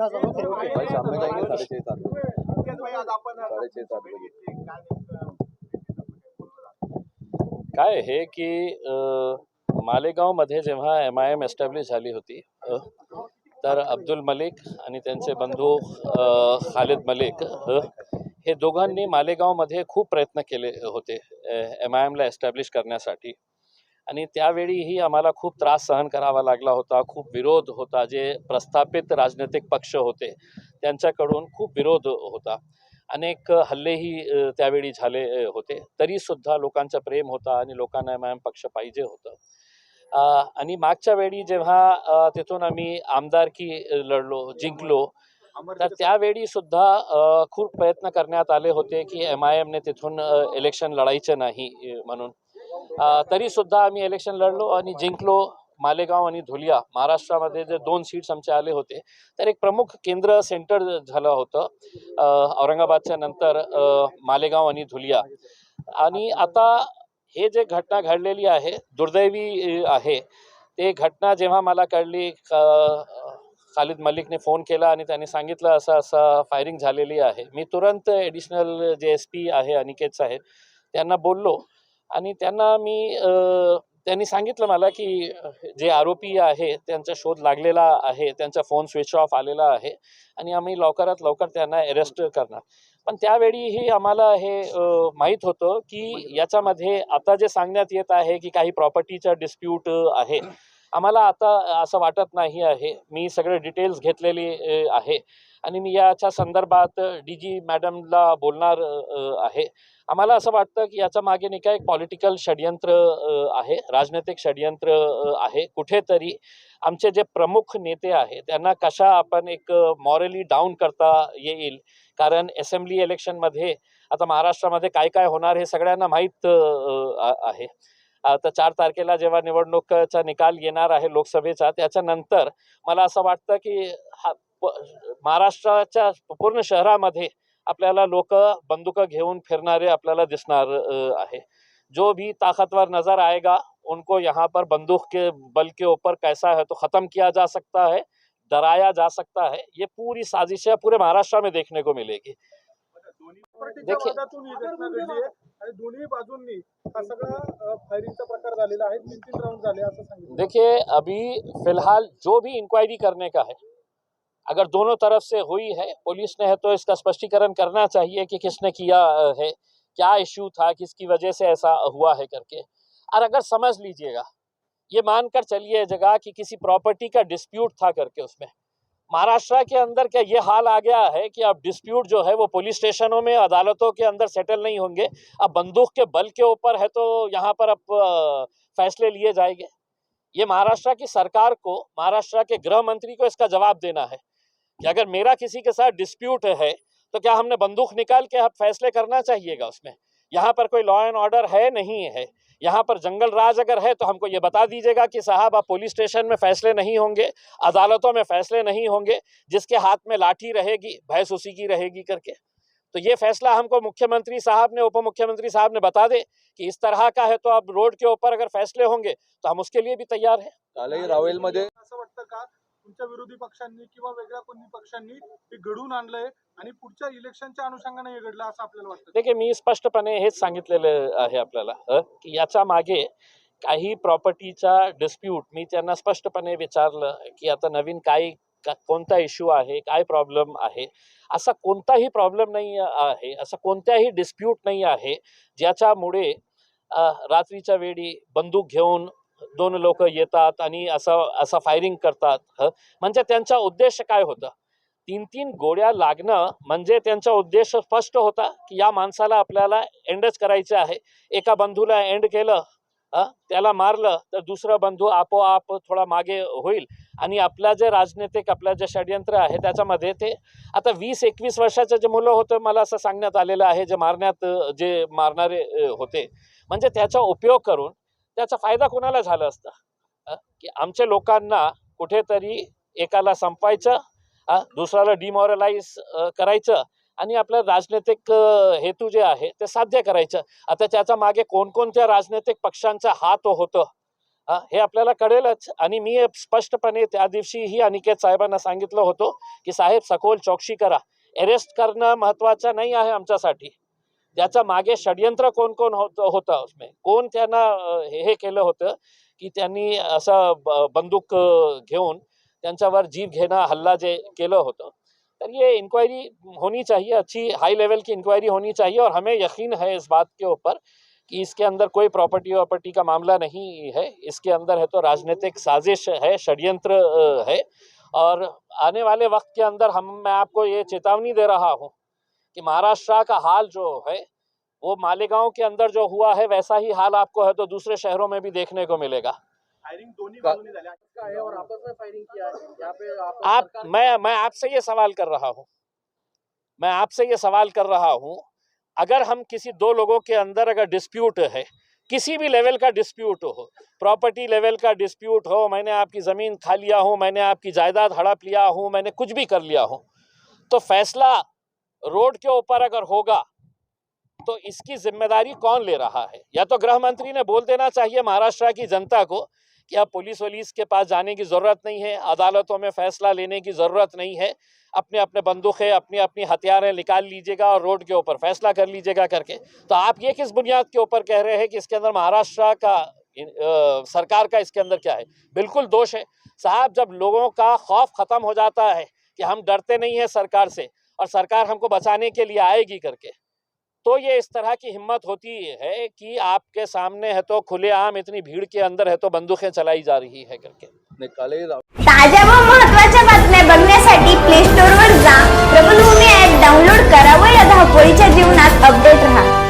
भाई जाएंगे साढ़े छः सात साढ़े छः सात काय हे की मालेगावमध्ये जेव्हा एम आय एम एस्टॅब्लिश झाली होती तर अब्दुल मलिक आणि त्यांचे बंधू खालिद मलिक हे दोघांनी मालेगावमध्ये खूप प्रयत्न केले होते एम आय एमला एस्टॅब्लिश करण्यासाठी. आणि त्यावेळीही आम्हाला खूप त्रास सहन करावा लागला होता खूप विरोध होता जे प्रस्थापित राजनैतिक पक्ष होते त्यांच्याकडून खूप विरोध होता. अनेक हल्लेही त्यावेळी झाले होते. तरीसुद्धा लोकांचं प्रेम होता आणि लोकांना एम आय एम पक्ष पाहिजे होतं. आणि मागच्या वेळी जेव्हा तिथून आम्ही आमदारकी लढलो जिंकलो तर त्यावेळी सुद्धा खूप प्रयत्न करण्यात आले होते की एम आय एमने तिथून इलेक्शन लढायचं नाही म्हणून. तरी तरीसुद्धा आम्ही इलेक्शन लढलो आणि जिंकलो मालेगाव आणि धुलिया. महाराष्ट्रामध्ये जे दोन सीट्स आमचे आले होते तर एक प्रमुख केंद्र सेंटर झालं होतं औरंगाबादच्या नंतर मालेगाव आणि धुलिया. आणि आता हे जे घटना घडलेली आहे दुर्दैवी आहे ते घटना जेव्हा मला कळली खालिद मलिकने फोन केला आणि त्यांनी सांगितलं असं असं फायरिंग झालेली आहे. मी तुरंत ॲडिशनल जे एस पी आहे अनिकेत साहेब त्यांना बोललो. आणि त्यांना मी त्यांनी सांगितलं मला की जे आरोपी आहे त्यांचा शोध लागलेला आहे त्यांचा फोन स्विच ऑफ आलेला आहे आणि आम्ही लवकरात लवकर त्यांना अरेस्ट करणार. पण त्यावेळीही आम्हाला हे माहीत होतं की याच्यामध्ये आता जे सांगण्यात येत आहे की काही प्रॉपर्टीचा डिस्प्यूट आहे आम्हाला आता असं वाटत नाही आहे. मी सगळे डिटेल्स घेतलेली आहे आणि मी याच्या संदर्भात डी जी मॅडमला बोलणार आहे. आम्हाला असं वाटतं की याच्या मागे नाही का एक पॉलिटिकल षडयंत्र आहे राजनैतिक षडयंत्र आहे. कुठेतरी आमचे जे प्रमुख नेते आहे त्यांना कशा आपण एक मॉरली डाऊन करता येईल? कारण असेंब्ली इलेक्शनमध्ये आता महाराष्ट्रामध्ये काय काय होणार हे सगळ्यांना माहीत आहे. आता चार तारखेला जेव्हा निवडणुकीचा निकाल येणार आहे लोकसभेचा त्याच्यानंतर मला असं वाटतं की हा प- महाराष्ट्राच्या पूर्ण शहरामध्ये आपल्याला लोक बंदुका घेऊन फिरणारे आपल्याला दिसणार आहे. जो भी ताकतवर नज़र आएगा उनको यहाँ पर बंदूक के बल के ऊपर कैसा है तो ख़त्म किया जा सकता है डराया जा सकता है ये पूरी साजिशें पूरे महाराष्ट्र में देखने को मिलेगी। देखिए- देखिए अभी फ़िलहाल जो भी इंक्वायरी करने का है अगर दोनों तरफ़ से हुई है, पुलिस ने है तो इसका स्पष्टीकरण करना चाहिए कि किसने किया है, क्या इश्यू था, किसकी वजह से ऐसा हुआ है करके। और अगर समझ लीजिएगा, ये मानकर चलिए जगह कि किसी प्रॉपर्टी का डिस्प्यूट था करके उसमें। महाराष्ट्र के अंदर क्या ये हाल आ गया है कि अब डिस्प्यूट जो है वो पुलिस स्टेशनों में, अदालतों के अंदर सेटल नहीं होंगे। अब बंदूक के बल के ऊपर है तो यहाँ पर अब फैसले लिए जाएँगे। ये महाराष्ट्र की सरकार को, महाराष्ट्र के गृह मंत्री को इसका जवाब देना है। कि अगर मेरा किसी के साथ डिस्प्यूट है तो क्या हमने बंदूक निकाल के अब फैसले करना चाहिएगा उसमें? यहाँ पर कोई लॉ एंड ऑर्डर है नहीं है। यहाँ पर जंगल राज अगर है तो हमको ये बता दीजिएगा कि साहब, आप पुलिस स्टेशन में फैसले नहीं होंगे, अदालतों में फैसले नहीं होंगे, जिसके हाथ में लाठी रहेगी, भैंस उसी की रहेगी करके। तो ये फैसला हमको मुख्यमंत्री साहब ने उप मुख्यमंत्री साहब ने बता दे कि इस तरह का है तो अब रोड के ऊपर अगर फैसले होंगे तो हम उसके लिए भी तैयार हैं। आमच्या विरोधी पक्षांनी किंवा वेगळ्या कोणी पक्षांनी हे घडून आणलंय आणि पुढच्या इलेक्शनच्या अनुषंगाने हे घडलं असं आपल्याला वाटतं. देखे मी स्पष्टपणे हेच सांगितलेलं आहे आपल्याला की याच्या मागे काही प्रॉपर्टीचा डिस्प्यूट मी त्यांना स्पष्टपणे विचारलं की आता नवीन काय कोणता इश्यू आहे काय प्रॉब्लेम आहे? असा कोणताही प्रॉब्लेम नाही आहे असा कोणत्याही डिस्प्यूट नाही आहे ज्याच्यामुळे रात्रीच्या वेळी बंदूक घेऊन दोन लोक येतात आणि असं असं फायरिंग करतात म्हणजे त्यांचा उद्देश काय होता? तीन तीन गोळ्या लागणं म्हणजे त्यांचा उद्देश स्पष्ट होता की या माणसाला आपल्याला एंडच करायचं आहे. एका बंधूला एंड केलं त्याला मारलं तर दुसरा बंधू आपोआप थोडा मागे होईल. आणि आपल्या जे राजनैतिक आपलं जे षडयंत्र आहे त्याच्यामध्ये ते आता वीस एकवीस वर्षाचे जे मुलं होतं मला असं सांगण्यात आलेलं आहे जे मारण्यात जे मारणारे होते. म्हणजे त्याचा उपयोग करून त्याचा फायदा कोणाला झाला असता? की आमच्या लोकांना कुठेतरी एकाला संपायचं दुसऱ्याला डिमॉरलाइज करायचं आणि आपलं राजनैतिक हेतू जे आहे ते साध्य करायचं. आता त्याच्यामागे कोणकोणत्या राजनैतिक पक्षांचा हात होतं? हे आपल्याला कळेलच. आणि मी स्पष्टपणे त्या दिवशीही अनिकेत साहेबांना सांगितलं होतं की साहेब सखोल चौकशी करा. अरेस्ट करणं महत्वाचं नाही आहे आमच्यासाठी. त्याच्या मागे षडयंत्र कोण कोण होत, होतं उसमें? कोण त्यांना, हे केलं होतं की त्यांनी बंदूक घेऊन त्यांच्यावर जीव घेणं, हल्ला जे केलं होतं. तर ये इंक्वायरी होनी चाहिए, अच्छी हाई लेवल की इंक्वायरी होनी चाहिए और हमें यकीन है इस बात के ऊपर कि इसके अंदर कोई प्रॉपर्टी वॉपर्टी का मामला नहीं है। इसके अंदर है तो राजनीतिक साजिश है, षड्यंत्र है और आने वाले वक्त के अंदर हम, मैं आपको ये चेतावनी दे रहा हूँ कि महाराष्ट्र का हाल जो है वो मालेगांव के अंदर जो हुआ है वैसा ही हाल आपको है तो दूसरे शहरों में भी देखने को मिलेगा। आप मैं मैं आपसे ये सवाल कर रहा हूँ। मैं आपसे ये सवाल कर रहा हूँ अगर हम किसी दो लोगों के अंदर अगर डिस्प्यूट है किसी भी लेवल का डिस्प्यूट हो प्रॉपर्टी लेवल का डिस्प्यूट हो मैंने आपकी ज़मीन खा लिया हूँ मैंने आपकी जायदाद हड़प लिया हूँ मैंने कुछ भी कर लिया हूँ तो फैसला रोड के ऊपर अगर होगा तो इसकी ज़िम्मेदारी कौन ले रहा है? या तो गृह मंत्री ने बोल देना चाहिए महाराष्ट्र की जनता को कि अब पुलिस वुलिस के पास जाने की ज़रूरत नहीं है अदालतों में फैसला लेने की ज़रूरत नहीं है अपने अपने बंदूकें अपनी अपनी हथियारें निकाल लीजिएगा और रोड के ऊपर फैसला कर लीजिएगा करके। तो आप ये किस बुनियाद के ऊपर कह रहे हैं कि इसके अंदर महाराष्ट्र का अ, सरकार का इसके अंदर क्या है? बिल्कुल दोष है। साहब जब लोगों का खौफ ख़त्म हो जाता है कि हम डरते नहीं हैं सरकार से और सरकार हमको बचाने के लिए आएगी करके। तो ये इस तरह की हिम्मत होती है कि आपके सामने है तो खुले आम इतनी भीड़ के अंदर है तो बंदूकें चलाई जा रही है करके। ताज्या व महत्त्वाच्या बातम्या बघण्यासाठी प्ले स्टोर वर जा. प्रबलभूमी ऍप डाउनलोड करा व या धावपळीच्या जीवनात अपडेट राहा.